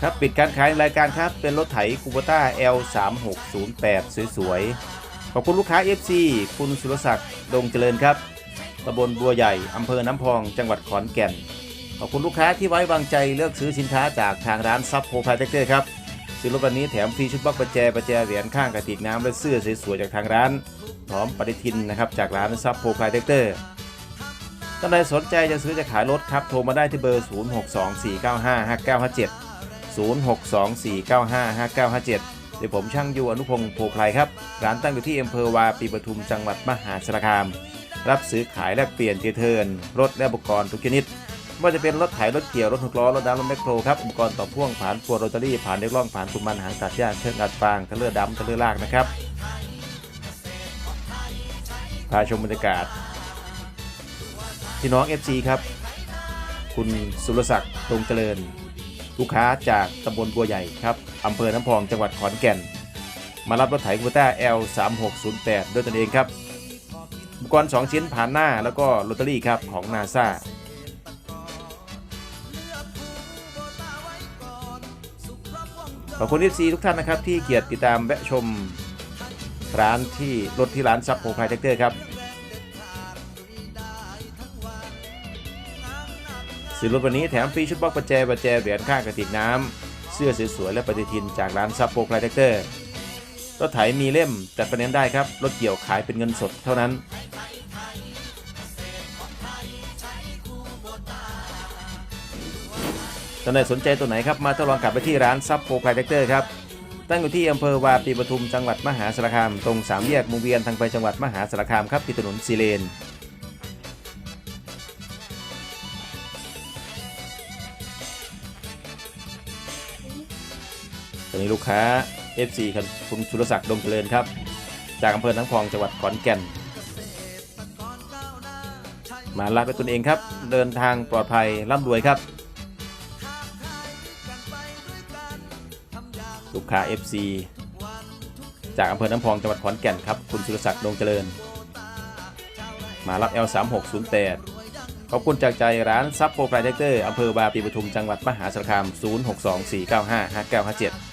ครับปิดการขายรายการครับ เป็นรถไถคูโบต้า L3608 สวยๆ ขอบคุณลูกค้า FC คุณสุรศักดิ์ดงเจริญครับตำบลบัวใหญ่อำเภอน้ำพอง จังหวัดขอนแก่น ขอบคุณลูกค้าที่ไว้วางใจเลือกซื้อสินค้าจากทางร้านซับโพพาเทคเตอร์ครับซื้อรถวันนี้แถมฟรีชุดบล็อกประแจประแจเหรียญข้างกระติกน้ำและเสื้อสวยๆจากทางร้าน พร้อมปฏิทินนะครับจากร้านซับโพพาเทคเตอร์ท่านใดสนใจจะซื้อจะขายรถครับโทรมาได้ที่เบอร์ 0624955957 0624955957เดี๋ยวผมช่างยูอนุพงศ์โพไพรครับ ร้านตั้งอยู่ที่อำเภอวาปีปทุมจังหวัดมหาสารคาม รับซื้อขายแลกเปลี่ยนเจเทินรถและอุปกรณ์ทุกชนิดไม่ว่าจะเป็นรถไถรถเกี่ยวรถหกล้อรถดำรถแมคโครครับอุปกรณ์ต่อพ่วงผ่านพัวโรตารี่ผ่านเล็กล่องผ่านคุมมันหางตัดหญ้าเครื่องอัดฟางทะเลอร์ดำทะเลอร์ลากนะครับพาชมบรรยากาศพี่น้อง FC ครับ คุณสุรศักดิ์ตรงเจริญ ลูกค้าจากตำบลบัวใหญ่ครับอำเภอน้ำพองจังหวัดขอนแก่น มารับรถไถคูต้า L3608 ด้วยตนเองครับอุปกรณ์2ชิ้นผ่านหน้าแล้วก็ลอตเตอรี่ครับของนาซาขอบคุณ FC ทุกท่านนะครับ ที่เกียรติติดตามแวะชมร้านที่รถที่ร้านซับโปรไพรเทคเตอร์ครับ ซื้อรถวันนี้แถมฟรีชุดบล็อกประแจประแจเหรียญข้างกระติกน้ำ เสื้อสวยๆและปฏิทินจากร้านซับโปรไพรเทคเตอร์รถไถมีเล่มจัดประเด็นได้ครับ รถเกี่ยวขายเป็นเงินสดเท่านั้น ท่านใดสนใจตัวไหนครับ มาทดลองกลับไปที่ร้านซับโปรไพรเทคเตอร์ครับตั้งอยู่ที่อำเภอวาปีปทุมจังหวัดมหาสารคาม ตรงสามแยกวงเวียนทางไปจังหวัดมหาสารคามครับที่ถนนซีเลน ตอนนี้ลูกค้า FC คุณสุรศักดิ์ดงเจริญครับ จากอำเภอน้ำพองจังหวัดขอนแก่น มาลาไปตนเองครับ เดินทางปลอดภัยร่ำรวยครับ ลูกค้า FC จากอำเภอน้ำพองจังหวัดขอนแก่นครับ คุณสุรศักดิ์ดงเจริญ มารับ L3608 ขอบคุณจากใจร้านซับโปรไพรเทคเตอร์อำเภอบาปีปทุมจังหวัดมหาสารคาม 0624955957